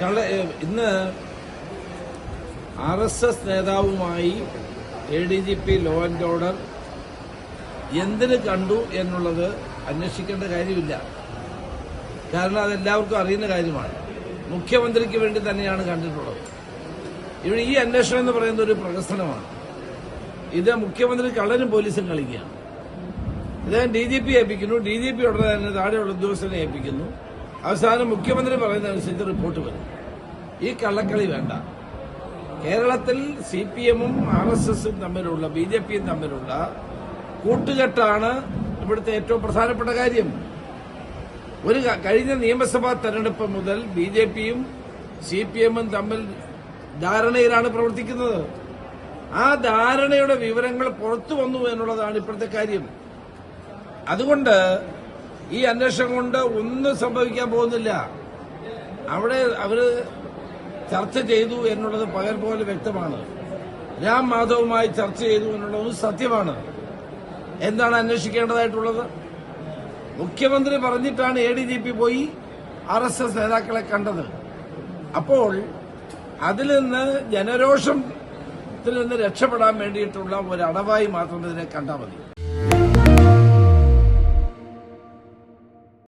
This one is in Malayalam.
കള്ള ഇന്ന് R S S നേതാവുമായി A D G P law and order എന്തിന് കണ്ടു എന്നുള്ളത് അന്വേഷിക്കേണ്ട കാര്യമില്ല. കാരണം അതെല്ലാവർക്കും അറിയുന്ന കാര്യമാണ്. മുഖ്യമന്ത്രിക്ക് വേണ്ടി തന്നെയാണ് കണ്ടിട്ടുള്ളത്. ഇവിടെ ഈ അന്വേഷണം എന്ന് പറയുന്നത് ഒരു പ്രകസനമാണ് ഇത് മുഖ്യമന്ത്രി കള്ളനും പോലീസും കളിക്കുകയാണ്. ഇദ്ദേഹം ഡി ജി പി ഏൽപ്പിക്കുന്നു. ഡി ജി പി ഉടനെ തന്നെ താഴെയുള്ള ഉദ്യോഗസ്ഥനെ ഏൽപ്പിക്കുന്നു. അവസാനം മുഖ്യമന്ത്രി പറയുന്നതനുസരിച്ച് റിപ്പോർട്ട് വരും. ഈ കള്ളക്കളി വേണ്ട. കേരളത്തിൽ സി പി എമ്മും ആർ എസ് എസും തമ്മിലുള്ള ബി ജെ പിയും തമ്മിലുള്ള കൂട്ടുകെട്ടാണ് ഇവിടുത്തെ ഏറ്റവും പ്രധാനപ്പെട്ട കാര്യം. ഒരു കഴിഞ്ഞ നിയമസഭാ തെരഞ്ഞെടുപ്പ് മുതൽ ബി ജെ പിയും സി പി എമ്മും തമ്മിൽ ധാരണയിലാണ് പ്രവർത്തിക്കുന്നത്. ആ ധാരണയുടെ വിവരങ്ങൾ പുറത്തു വന്നു എന്നുള്ളതാണ് ഇപ്പോഴത്തെ കാര്യം. അതുകൊണ്ട് ഈ അന്വേഷണം കൊണ്ട് ഒന്നും സംഭവിക്കാൻ പോകുന്നില്ല. അവിടെ അവർ ചർച്ച ചെയ്തു എന്നുള്ളത് പകൽ പോലെ വ്യക്തമാണ്. രാം മാധവുമായി ചർച്ച ചെയ്തു എന്നുള്ളത് സത്യമാണ്. എന്താണ് അന്വേഷിക്കേണ്ടതായിട്ടുള്ളത്? മുഖ്യമന്ത്രി പറഞ്ഞിട്ടാണ് എ പോയി ആർ എസ് എസ് നേതാക്കളെ കണ്ടത്. അപ്പോൾ അതിൽ നിന്ന് ജനരോഷത്തിൽ നിന്ന് രക്ഷപ്പെടാൻ വേണ്ടിയിട്ടുള്ള ഒരു അടവായി മാത്രം ഇതിനെ കണ്ടാൽ മതി.